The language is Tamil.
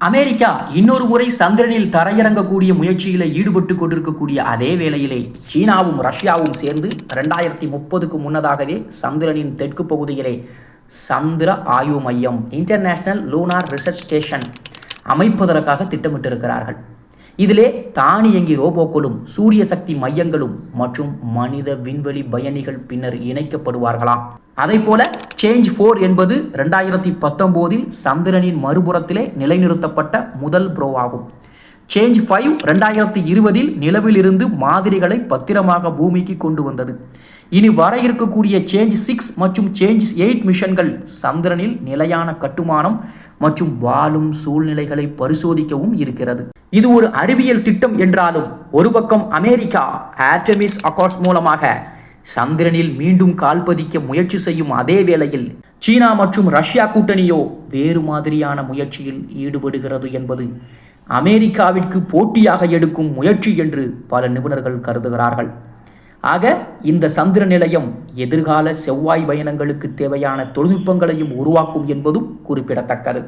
அமெரிக்கா இன்னொரு முறை சந்திரனில் தரையிறங்கக்கூடிய முயற்சியில் ஈடுபட்டு கொண்டிருக்கக்கூடிய அதே வேளையிலே சீனாவும் ரஷ்யாவும் சேர்ந்து ரெண்டாயிரத்தி முப்பதுக்கு முன்னதாகவே சந்திரனின் தெற்கு பகுதியிலே சந்திர ஆய்வு மையம் இன்டர்நேஷனல் லூனார் ரிசர்ச் ஸ்டேஷன் அமைப்பதற்காக திட்டமிட்டிருக்கிறார்கள். இதிலே தானியங்கி ரோபோக்களும் சூரிய சக்தி மையங்களும் மற்றும் மனித விண்வெளி பயணிகள் பின்னர் இணைக்கப்படுவார்களாம். அதை போல சேஞ்ச் ஃபோர் என்பது ரெண்டாயிரத்தி பத்தொம்போதில் சந்திரனின் மறுபுறத்திலே நிலைநிறுத்தப்பட்ட முதல் ப்ரோ ஆகும். சேஞ்ச் ஃபைவ் ரெண்டாயிரத்தி இருபதில் நிலவிலிருந்து மாதிரிகளை பத்திரமாக பூமிக்கு கொண்டு வந்தது. இனி வர இருக்கக்கூடிய சேஞ்ச் சிக்ஸ் மற்றும் சேஞ்ச் எயிட் மிஷன்கள் சந்திரனில் நிலையான கட்டுமானம் மற்றும் வாழும் சூழ்நிலைகளை பரிசோதிக்கவும் இருக்கிறது. இது ஒரு அறிவியல் திட்டம் என்றாலும் ஒரு பக்கம் அமெரிக்கா ஆட்டமிஸ் அக்கார்ட்ஸ் மூலமாக சந்திரனில் மீண்டும் கால்பதிக்க முயற்சி செய்யும் அதே வேளையில் சீனா மற்றும் ரஷ்யா கூட்டணியோ வேறு மாதிரியான முயற்சியில் ஈடுபடுகிறது என்பது அமெரிக்காவிற்கு போட்டியாக எடுக்கும் முயற்சி என்று பல நிபுணர்கள் கருதுகிறார்கள். ஆக இந்த சந்திர நிலையம் எதிர்கால செவ்வாய் பயணங்களுக்கு தேவையான தொழில்நுட்பங்களையும் உருவாக்கும் என்பதும் குறிப்பிடத்தக்கது.